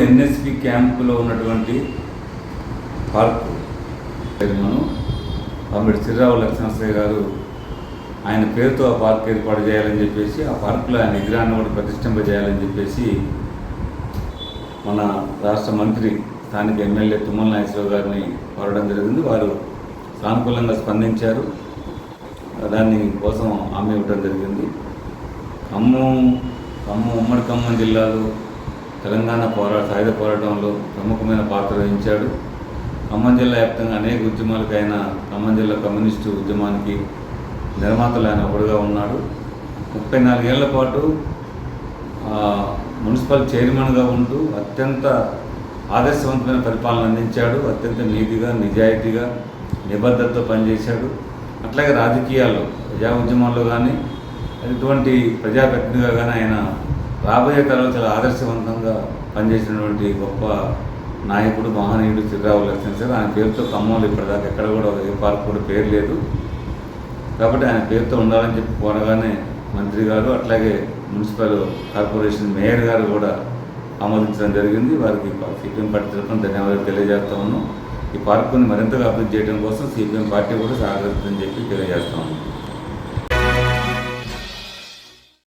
NSP క్యాంపులో ఉన్నటువంటి park chairman Pamidi Srirao Lakshmanasri గారు ఆయన పేరుతో ఆ పార్క్ ఏర్పాటు చేయాలని చెప్పేసి ఆ పార్కులో ఆయన విగ్రహాన్ని కూడా ప్రతిష్ఠింపజేయాలని చెప్పేసి మన రాష్ట్ర మంత్రి స్థానిక ఎమ్మెల్యే తుమ్మల నాగేశ్వరరావు గారిని కోరడం జరిగింది. వారు సానుకూలంగా స్పందించారు. దాని కోసం హామీ ఇవ్వడం జరిగింది. ఖమ్మం ఖమ్మం ఉమ్మడి ఖమ్మం జిల్లాలో తెలంగాణ పోరాట సాయుధ పోరాటంలో ప్రముఖమైన పాత్ర వహించాడు. ఖమ్మం జిల్లా వ్యాప్తంగా అనేక ఉద్యమాలకు ఆయన ఖమ్మం జిల్లా కమ్యూనిస్టు ఉద్యమానికి నిర్మాతలు ఆయన ఒకడుగా ఉన్నాడు. ముప్పై నాలుగేళ్ళ పాటు మున్సిపల్ చైర్మన్గా ఉంటూ అత్యంత ఆదర్శవంతమైన పరిపాలన అందించాడు. అత్యంత నీతిగా నిజాయితీగా నిబద్ధతతో పనిచేశాడు. అట్లాగే రాజకీయాల్లో ప్రజా ఉద్యమాల్లో కానీ ఎటువంటి ప్రజాప్రతినిధిగా కానీ ఆయన రాబోయే తరంలో చాలా ఆదర్శవంతంగా పనిచేసినటువంటి గొప్ప నాయకుడు మహనీయుడు చిర్రావు లక్ష్మణ్ సార్. ఆయన పేరుతో ఖమ్మంలో ఇప్పటిదాకా ఎక్కడ కూడా ఏ పార్క్ కూడా పేరు లేదు. కాబట్టి ఆయన పేరుతో ఉండాలని చెప్పి కోరగానే మంత్రి గారు అట్లాగే మున్సిపల్ కార్పొరేషన్ మేయర్ గారు కూడా ఆమోదించడం జరిగింది. వారికి సిపిఎం పార్టీ తరఫున ధన్యవాదాలు తెలియజేస్తా ఉన్నాం. ఈ పార్కుని మరింతగా అభివృద్ధి చేయడం కోసం సిపిఎం పార్టీ కూడా సహకరిస్తుందని చెప్పి తెలియజేస్తా ఉన్నాం.